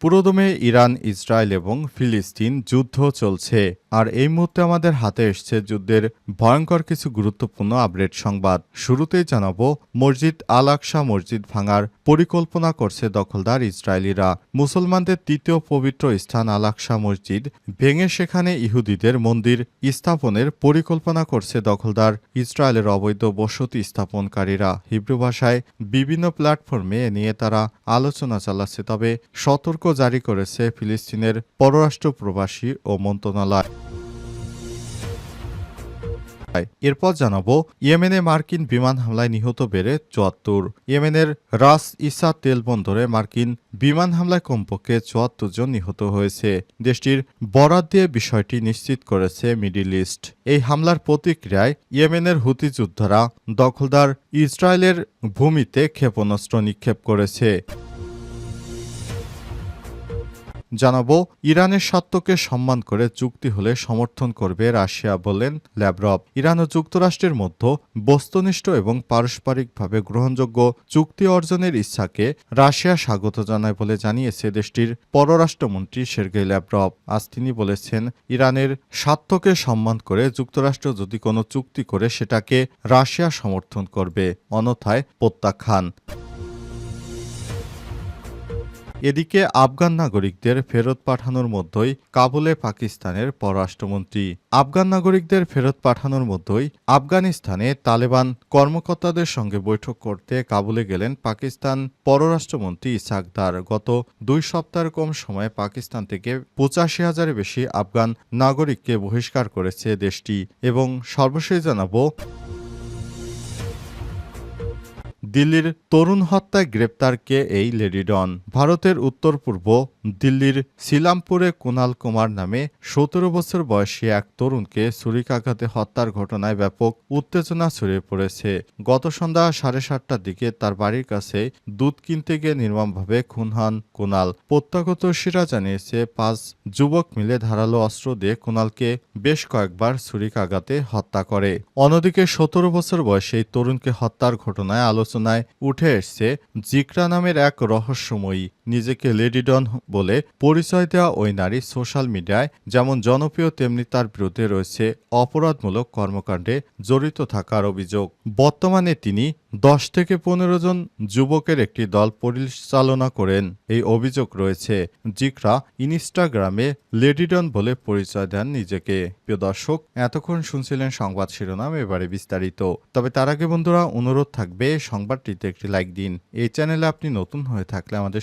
পুরোদমে Iran, Israel এবং ফিলিস্তিন যুদ্ধ চলছে, আর এই মুহূর্তে আমাদের হাতে এসছে যুদ্ধের ভয়ঙ্কর কিছু গুরুত্বপূর্ণ আপডেট সংবাদ। শুরুতেই জানাব, মসজিদ আল আকসা মসজিদ ভাঙার পরিকল্পনা করছে দখলদার ইসরায়েলিরা। মুসলমানদের তৃতীয় পবিত্র স্থান আল আকসা মসজিদ ভেঙে সেখানে ইহুদিদের মন্দির স্থাপনের পরিকল্পনা করছে দখলদার ইসরায়েলের অবৈধ বসতি স্থাপনকারীরা। হিব্রু ভাষায় বিভিন্ন প্ল্যাটফর্মে নিয়ে তারা আলোচনা চালাচ্ছে, তবে সতর্ক জারি করেছে ফিলিস্তিনের পররাষ্ট্র প্রবাসী ও মন্ত্রণালয়। এরপর জানাব, ইয়েমেনে মার্কিন বিমান হামলায় নিহত বেড়ে চুয়াত্তর। ইয়েমেনের রাস ইসা তেল বন্দরে মার্কিন বিমান হামলায় কমপক্ষে চুয়াত্তর জন নিহত হয়েছে। দেশটির বরাদ দিয়ে বিষয়টি নিশ্চিত করেছে মিডিল ইস্ট। এই হামলার প্রতিক্রিয়ায় ইয়েমেনের হুতি যোদ্ধারা দখলদার ইসরায়েলের ভূমিতে ক্ষেপণাস্ত্র নিক্ষেপ করেছে। জানাব, ইরানের স্বার্থকে সম্মান করে চুক্তি হলে সমর্থন করবে রাশিয়া বলেন ল্যাব্রভ ইরান ও যুক্তরাষ্ট্রের মধ্যে বস্তুনিষ্ঠ এবং পারস্পরিকভাবে গ্রহণযোগ্য চুক্তি অর্জনের ইচ্ছাকে রাশিয়া স্বাগত জানায় বলে জানিয়েছে দেশটির পররাষ্ট্রমন্ত্রী সের্গেই ল্যাব্রভ আজ তিনি বলেছেন, ইরানের স্বার্থকে সম্মান করে যুক্তরাষ্ট্র যদি কোনো চুক্তি করে সেটাকে রাশিয়া সমর্থন করবে, অন্যথায় প্রত্যাখ্যান। এদিকে আফগান নাগরিকদের ফেরত পাঠানোর মধ্যেই কাবুলে পাকিস্তানের পররাষ্ট্রমন্ত্রী। আফগান নাগরিকদের ফেরত পাঠানোর মধ্যেই আফগানিস্তানে তালেবান কর্মকর্তাদের সঙ্গে বৈঠক করতে কাবুলে গেলেন পাকিস্তান পররাষ্ট্রমন্ত্রী ইসাকদার গত দুই সপ্তাহের কম সময়ে পাকিস্তান থেকে পঁচাশি হাজারের বেশি আফগান নাগরিককে বহিষ্কার করেছে দেশটি। এবং সর্বশেষ জানাব দিল্লির তরুণ হত্যায় গ্রেপ্তার কে এই লেডিডন ভারতের উত্তর পূর্ব দিল্লির সিলামপুরে কুনাল কুমার নামে সতেরো বছর বয়সী এক তরুণকে ছুরিকাঘাতে হত্যার ঘটনায় ব্যাপক উত্তেজনা ছড়িয়ে পড়েছে। গত সন্ধ্যা সাড়ে সাতটার দিকে তার বাড়ির কাছে দুধ কিনতে গিয়ে নির্মমভাবে খুন হন কুনাল। প্রত্যক্ষদর্শীরা জানিয়েছে, পাঁচ যুবক মিলে ধারালো অস্ত্র দিয়ে কুনালকে বেশ কয়েকবার ছুরিকাঘাতে হত্যা করে। অন্যদিকে সতেরো বছর বয়সী এই তরুণকে হত্যার ঘটনায় আলোচনায় উঠে এসছে জিকরা নামের এক রহস্যময়ী। নিজেকে লেডিডন বলে পরিচয় দেওয়া ওই নারী সোশ্যাল মিডিয়ায় যেমন জনপ্রিয়, তেমনি তার বিরুদ্ধে রয়েছে অপরাধমূলক কর্মকাণ্ডে জড়িত থাকার অভিযোগ। বর্তমানে তিনি দশ থেকে পনেরো জন যুবকের একটি দল পরিচালনা করেন। এই অভিযোগ রয়েছে, জিকরা ইনস্টাগ্রামে লেডিডন বলে পরিচয় দেন নিজেকে। প্রিয় দর্শক, এতক্ষণ শুনছিলেন সংবাদ শিরোনাম, এবারে বিস্তারিত। তবে তার আগে বন্ধুরা, অনুরোধ থাকবে, সংবাদটিতে একটি লাইক দিন। এই চ্যানেলে আপনি নতুন হয়ে থাকলে আমাদের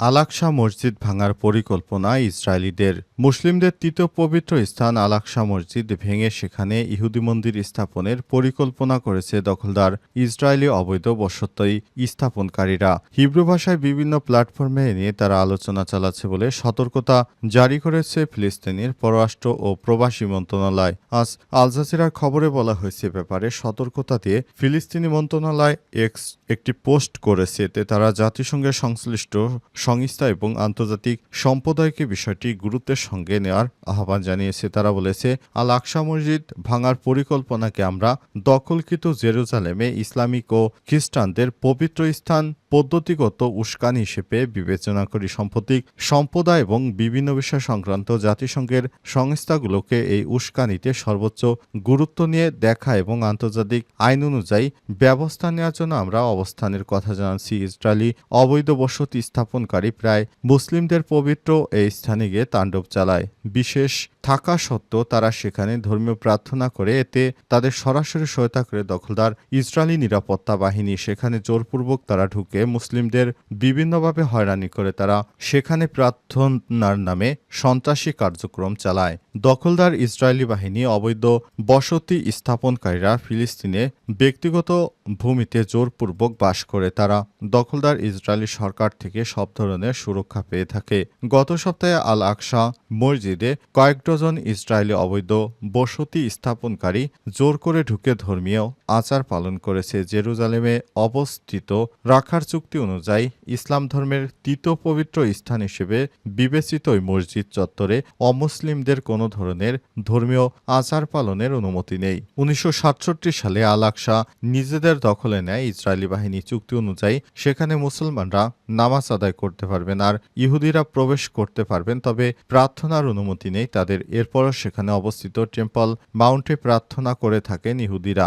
আলাকসা মসজিদ ভাঙার পরিকল্পনা ইসরায়েলিদের। মুসলিমদের তৃতীয় পবিত্র স্থান আলাকসা মসজিদ ভেঙে সেখানে ইহুদি মন্দির স্থাপনের পরিকল্পনা করেছে দখলদার ইসরায়েলি অবৈধ বসতই স্থাপনকারীরা। হিব্রু ভাষায় বিভিন্ন প্ল্যাটফর্মে নিয়ে তারা আলোচনা চালাচ্ছে বলে সতর্কতা জারি করেছে ফিলিস্তিনের পররাষ্ট্র ও প্রবাসী মন্ত্রণালয়। আজ আল জাজিরার খবরে বলা হয়েছে ব্যাপারে সতর্কতা দিয়ে ফিলিস্তিনি মন্ত্রণালয় এক্স একটি পোস্ট করেছে। এতে তারা জাতিসংঘের সংশ্লিষ্ট সংস্থা এবং আন্তর্জাতিক সম্প্রদায়কে বিষয়টি গুরুত্বের সঙ্গে নেওয়ার আহ্বান জানিয়েছে। তারা বলেছে আল আকসা মসজিদ ভাঙার পরিকল্পনাকে আমরা দখলকৃত জেরুজালেমে ইসলামিক ও খ্রিস্টানদের পবিত্র স্থান, পদ্ধতিগত উস্কান হিসেবে বিবেচনা করি। সাম্প্রতিক সম্প্রদায় এবং বিভিন্ন বিষয় সংক্রান্ত জাতিসংঘের সংস্থাগুলোকে এই উস্কানিতে সর্বোচ্চ গুরুত্ব নিয়ে দেখা এবং আন্তর্জাতিক আইন অনুযায়ী ব্যবস্থা নেওয়ার জন্য আমরা অবস্থানের কথা জানাচ্ছি। ইসরায়েলি অবৈধ বসতি স্থাপনকারী প্রায় মুসলিমদের পবিত্র এই স্থানে গিয়ে তাণ্ডব চালায়। বিশেষ থাকা সত্ত্বেও তারা সেখানে ধর্মীয় প্রার্থনা করে, এতে তাদের সরাসরি সহায়তা করে দখলদার ইসরায়েলি নিরাপত্তা বাহিনী। সেখানে জোরপূর্বক তারা ঢুকে মুসলিমদের বিভিন্নভাবে হয়রানি করে। তারা সেখানে প্রার্থনার নামে সন্ত্রাসী কার্যক্রম চালায়। দখলদার ইসরায়েলি বাহিনী অবৈধ বসতি স্থাপনকারীরা ফিলিস্তিনে ব্যক্তিগত ভূমিতে জোরপূর্বক বাস করে। তারা দখলদার ইসরায়েলি সরকার থেকে সব ধরনের সুরক্ষা পেয়ে থাকে। গত সপ্তাহে আল আকসা মসজিদে কয়েক জন ইসরায়েলি অবৈধ বসতি স্থাপনকারী জোর করে ঢুকে ধর্মীয় আচার পালন করেছে জেরুজালেমে অবস্থিত রাখার চুক্তি অনুযায়ী ইসলাম ধর্মের তৃতীয় পবিত্র স্থান হিসেবে বিবেচিত ওই মসজিদ চত্বরে অমুসলিমদের কোনো ধরনের ধর্মীয় আচার পালনের অনুমতি নেই। উনিশশো সাতষট্টি সালে আল আকসা নিজেদের দখলে নেয় ইসরায়েলি বাহিনী চুক্তি অনুযায়ী। সেখানে মুসলমানরা নামাজ আদায় করতে পারবেন আর ইহুদিরা প্রবেশ করতে পারবেন, তবে প্রার্থনার অনুমতি নেই তাদের। এরপরও সেখানে অবস্থিত টেম্পল মাউন্টে প্রার্থনা করে থাকেন ইহুদিরা।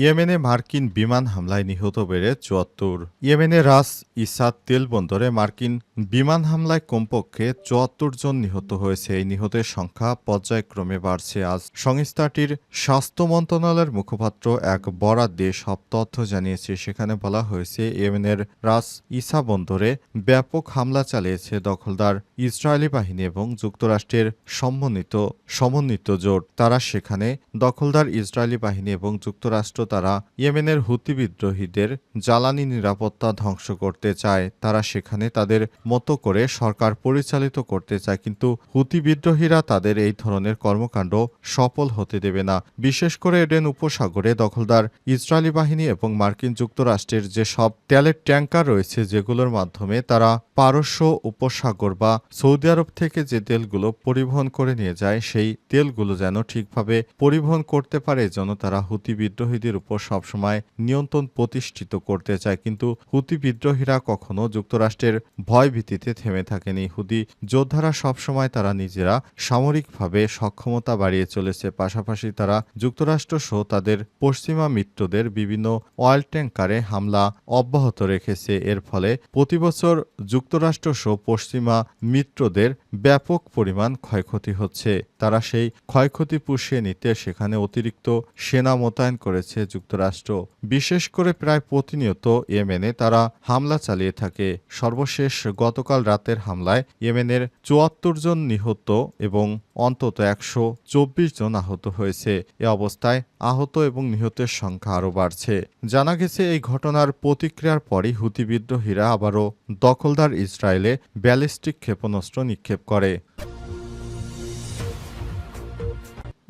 ইয়েমেনে মার্কিন বিমান হামলায় নিহত বেড়ে চুয়াত্তর। ইয়েমেনে রাস ইসাদ তেল বন্দরে মার্কিন বিমান হামলায় কমপক্ষে চুয়াত্তর জন নিহত হয়েছে। এই নিহতের সংখ্যা পর্যায়ক্রমে বাড়ছে। আজ সংস্থাটির স্বাস্থ্য মন্ত্রণালয়ের মুখপাত্র এক বরাদ দিয়ে সব তথ্য জানিয়েছে। সেখানে বলা হয়েছে, ইয়েমেনের রাস ইসা বন্দরে ব্যাপক হামলা চালিয়েছে দখলদার ইসরায়েলি বাহিনী এবং যুক্তরাষ্ট্রের সমন্বিত সমন্বিত জোট। তারা সেখানে দখলদার ইসরায়েলি বাহিনী এবং যুক্তরাষ্ট্র তারা ইয়েমেনের হুতি বিদ্রোহীদের জ্বালানি নিরাপত্তা ধ্বংস করতে চায়। তারা সেখানে তাদের মতো করে সরকার পরিচালিত করতে চায়, কিন্তু হুতি বিদ্রোহীরা তাদের এই ধরনের কর্মকাণ্ড সফল হতে দেবে না। বিশেষ করে এডেন উপসাগরে দখলদার ইসরায়েলি বাহিনী এবং মার্কিন যুক্তরাষ্ট্রের যে সব তেলের ট্যাঙ্কার রয়েছে, যেগুলোর মাধ্যমে তারা পারস্য উপসাগর বা সৌদি আরব থেকে যে তেলগুলো পরিবহন করে নিয়ে যায়, সেই তেলগুলো যেন ঠিকভাবে পরিবহন করতে পারে, যেন তারা হুতি বিদ্রোহীদের উপর সবসময় নিয়ন্ত্রণ প্রতিষ্ঠিত করতে চায়। কিন্তু হুতি বিদ্রোহীরা কখনো যুক্তরাষ্ট্রের ভয়ভীতিতে থেমে থাকেনি। হুদি যোদ্ধারা সবসময় তারা নিজেরা সামরিকভাবে সক্ষমতা বাড়িয়ে চলেছে। পাশাপাশি তারা যুক্তরাষ্ট্র সহ তাদের পশ্চিমা মিত্রদের বিভিন্ন অয়েল ট্যাঙ্কারে হামলা অব্যাহত রেখেছে। এর ফলে প্রতি বছর যুক্তরাষ্ট্র সহ পশ্চিমা মিত্রদের ব্যাপক পরিমাণ ক্ষয়ক্ষতি হচ্ছে। তারা সেই ক্ষয়ক্ষতি পুষিয়ে নিতে সেখানে অতিরিক্ত সেনা মোতায়েন করেছে। যুক্তরাষ্ট্র, বিশেষ করে প্রায় প্রতিনিয়ত ইয়েমেনে তারা হামলা চালিয়ে থাকে। সর্বশেষ গতকাল রাতের হামলায় ইয়েমেনের চুয়াত্তর জন নিহত এবং অন্তত একশো চব্বিশ জন আহত হয়েছে। এ অবস্থায় আহত এবং নিহতের সংখ্যা আরও বাড়ছে। জানা গেছে, এই ঘটনার প্রতিক্রিয়ার পরই হুতি বিদ্রোহীরা আবারও দখলদার ইসরায়েলে ব্যালিস্টিক ক্ষেপণাস্ত্র নিক্ষেপ করে।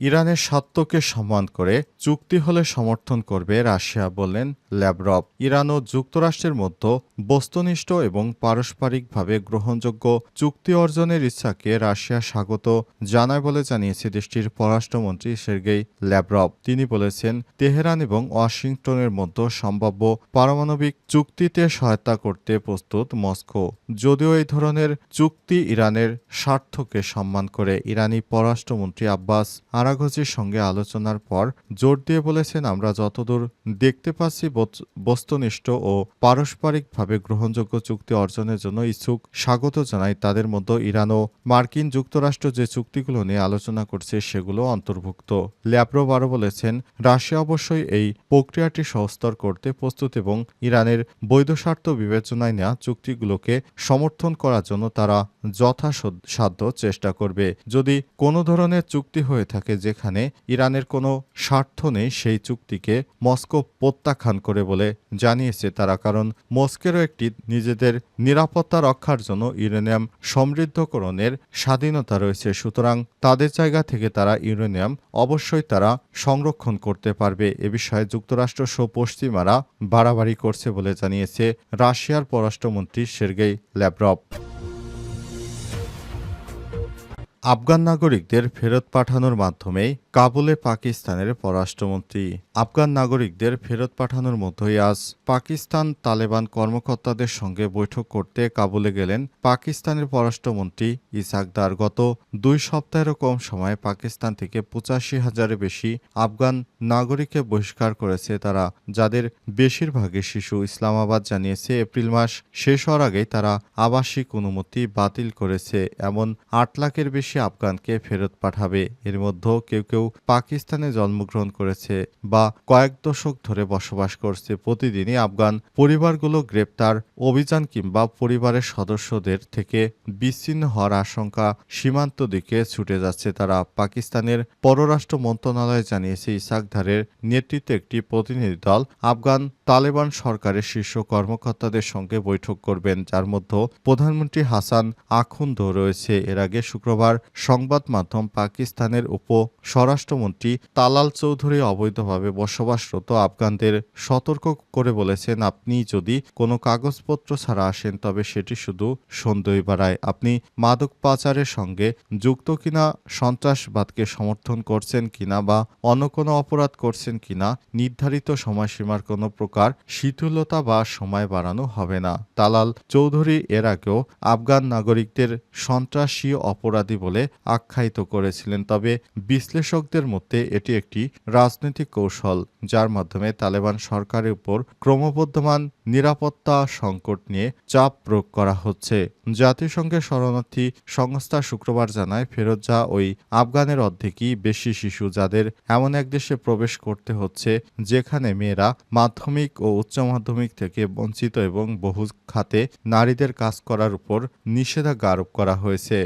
ইরানের স্বার্থকে সম্মান করে চুক্তি হলে সমর্থন করবে রাশিয়া বললেন ল্যাব্রভ ইরান ও যুক্তরাষ্ট্রের মধ্যে বস্তুনিষ্ঠ এবং পারস্পরিকভাবে গ্রহণযোগ্য চুক্তি অর্জনের ইচ্ছাকে রাশিয়া স্বাগত জানায় বলে জানিয়েছে দেশটির পররাষ্ট্রমন্ত্রী সের্গেই ল্যাব্রভ তিনি বলেছেন, তেহরান এবং ওয়াশিংটনের মধ্যে সম্ভাব্য পারমাণবিক চুক্তিতে সহায়তা করতে প্রস্তুত মস্কো। যদিও এই ধরনের চুক্তি ইরানের স্বার্থকে সম্মান করে, ইরানি পররাষ্ট্রমন্ত্রী আব্বাস আরাগজির সঙ্গে আলোচনার পর জোর দিয়ে বলেছেন, আমরা যতদূর দেখতে পাচ্ছি বস্তুনিষ্ঠ ও পারস্পরিকভাবে গ্রহণযোগ্য চুক্তি অর্জনের জন্য ইচ্ছুক, স্বাগত জানাই তাদের মধ্যে ইরান ও মার্কিন যুক্তরাষ্ট্র যে চুক্তিগুলো নিয়ে আলোচনা করছে সেগুলো অন্তর্ভুক্ত। ল্যাপ্রোভ আরও বলেছেন, রাশিয়া অবশ্যই এই প্রক্রিয়াটি সহস্তর করতে প্রস্তুত এবং ইরানের বৈধ স্বার্থ বিবেচনায় নেওয়া চুক্তিগুলোকে সমর্থন করার জন্য তারা যথাসাধ্য চেষ্টা করবে। যদি কোনো ধরনের চুক্তি হয়ে থাকে যেখানে ইরানের কোনো স্বার্থ নেই, সেই চুক্তিকে মস্কো প্রত্যাখ্যান করে বলে জানিয়েছে তারা, কারণ মস্কেরও একটি নিজেদের নিরাপত্তা রক্ষার জন্য ইউরেনিয়াম সমৃদ্ধকরণের স্বাধীনতা রয়েছে। সুতরাং তাদের জায়গা থেকে তারা ইউরেনিয়াম অবশ্যই তারা সংরক্ষণ করতে পারবে। এ বিষয়ে যুক্তরাষ্ট্র সহ পশ্চিমারা বাড়াবাড়ি করছে বলে জানিয়েছে রাশিয়ার পররাষ্ট্রমন্ত্রী সের্গেই ল্যাব্রভ আফগান নাগরিকদের ফেরত পাঠানোর মাধ্যমে কাবুলে পাকিস্তানের পররাষ্ট্রমন্ত্রী। আফগান নাগরিকদের ফেরত পাঠানোর মধ্যেই আজ পাকিস্তান তালেবান কর্মকর্তাদের সঙ্গে বৈঠক করতে কাবুলে গেলেন পাকিস্তানের পররাষ্ট্রমন্ত্রী ইসাকদার গত দুই সপ্তাহেরও কম সময়ে পাকিস্তান থেকে পঁচাশি হাজারের বেশি আফগান নাগরিককে বহিষ্কার করেছে তারা, যাদের বেশিরভাগই শিশু। ইসলামাবাদ জানিয়েছে, এপ্রিল মাস শেষ হওয়ার আগেই তারা আবাসিক অনুমতি বাতিল করেছে। এমন আট লাখের বেশি আফগানকে ফেরত পাঠাবে। এর মধ্যেও কেউ কেউ পাকিস্তানে জন্মগ্রহণ করেছে বা কয়েক দশক ধরে বসবাস করছে। প্রতিদিনই আফগান পরিবারগুলো গ্রেপ্তার, অভিযান কিংবা পরিবারের সদস্যদের থেকে বিচ্ছিন্ন হওয়ার আশঙ্কা সীমান্ত দিকে ছুটে যাচ্ছে তারা। পাকিস্তানের পররাষ্ট্র মন্ত্রণালয় জানিয়েছে ইসাকধারের নেতৃত্বে একটি প্রতিনিধি দল আফগান তালেবান সরকারের শীর্ষ কর্মকর্তাদের সঙ্গে বৈঠক করবেন, যার মধ্যে প্রধানমন্ত্রী হাসান আখুন্দ রয়েছে। এর আগে শুক্রবার সংবাদ মাধ্যম পাকিস্তানের উপ স্বরাষ্ট্রমন্ত্রী তালাল চৌধুরী অবৈধভাবে বসবাসরত আফগানদের সতর্ক করে বলেছেন, আপনি যদি কোনো কাগজপত্র ছাড়া আসেন, তবে সেটি শুধু সন্দেহ বাড়ায় আপনি মাদক পাচারের সঙ্গে যুক্ত কিনা, সন্ত্রাসবাদকে সমর্থন করছেন কিনা বা অন্য কোনো অপরাধ করছেন কিনা, নির্ধারিত সময়সীমার কোনো প্রকার শিথিলতা বা সময় বাড়ানো হবে না। তালাল চৌধুরী এর আগেও আফগান নাগরিকদের সন্ত্রাসী অপরাধী বলে আখ্যায়িত করেছিলেন। তবে বিশ্লেষকদের মধ্যে এটি একটি রাজনৈতিক কৌশল, যার মাধ্যমে তালেবান সরকারের উপর ক্রমবর্ধমান নিরাপত্তা সংকট নিয়ে চাপ প্রয়োগ করা হচ্ছে। জাতিসংঘের শরণার্থী সংস্থা শুক্রবার জানায়, ফেরত যা ওই আফগানের অর্ধেকই বেশি শিশু যাদের এমন এক দেশে প্রবেশ করতে হচ্ছে, যেখানে মেয়েরা মাধ্যমিক ও উচ্চ মাধ্যমিক থেকে বঞ্চিত এবং বহু খাতে নারীদের কাজ করার উপর নিষেধাজ্ঞা আরোপ করা হয়েছে।